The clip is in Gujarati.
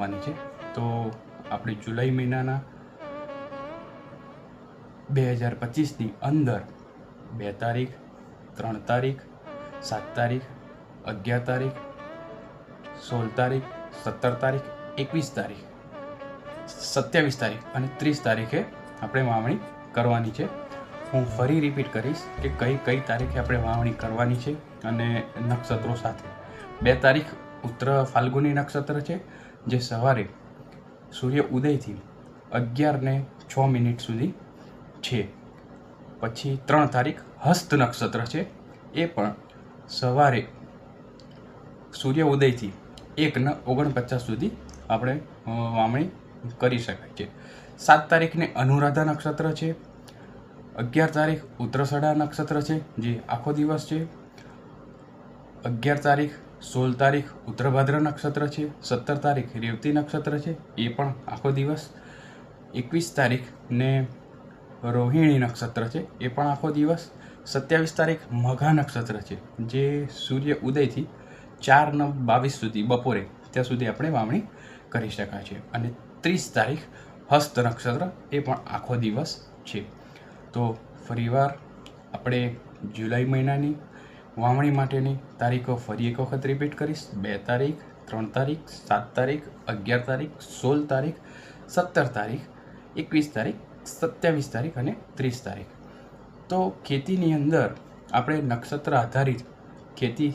કરવાની છે. તો આપણે જુલાઈ મહિનાના બે હજાર પચીસની અંદર બે તારીખ, ત્રણ તારીખ, સાત તારીખ, અગિયાર તારીખ, સોળ તારીખ, સત્તર તારીખ, એકવીસ તારીખ, સત્યાવીસ તારીખ અને ત્રીસ તારીખે આપણે વાવણી કરવાની છે. હું ફરી રિપીટ કરીશ કે કઈ કઈ તારીખે આપણે વાવણી કરવાની છે અને નક્ષત્રો સાથે. બે તારીખ ઉત્તર ફાલ્ગુની નક્ષત્ર છે જે સવારે સૂર્ય ઉદયથી અગિયારને છ મિનિટ સુધી છે. પછી ત્રણ તારીખ હસ્ત નક્ષત્ર છે. એ પણ સવારે સૂર્ય ઉદયથી એકને ઓગણપચાસ સુધી આપણે વામણી કરી શકાય છે. સાત તારીખને અનુરાધા નક્ષત્ર છે. અગિયાર તારીખ ઉત્તરસડા નક્ષત્ર છે, જે આખો દિવસ છે. અગિયાર તારીખ સોળ તારીખ ઉત્તરભાદ્ર નક્ષત્ર છે, સત્તર તારીખ રેવતી નક્ષત્ર છે, એ પણ આખો દિવસ. એકવીસ તારીખ ને રોહિણી નક્ષત્ર છે, એ પણ આખો દિવસ. સત્યાવીસ તારીખ મઘા નક્ષત્ર છે, જે સૂર્ય ઉદયથી ચાર નવ બાવીસ સુધી બપોરે, ત્યાં સુધી આપણે વાવણી કરી શકાય છે. અને ત્રીસ તારીખ હસ્ત નક્ષત્ર, એ પણ આખો દિવસ છે. તો ફરીવાર આપણે જુલાઈ મહિનાની વાવણી માટેની તારીખો ફરી એક વખત રિપીટ કરીશ. બે તારીખ, ત્રણ તારીખ, સાત તારીખ, અગિયાર તારીખ, સોળ તારીખ, સત્તર તારીખ, એકવીસ તારીખ, સત્યાવીસ તારીખ અને ત્રીસ તારીખ. તો ખેતીની અંદર આપણે નક્ષત્ર આધારિત ખેતી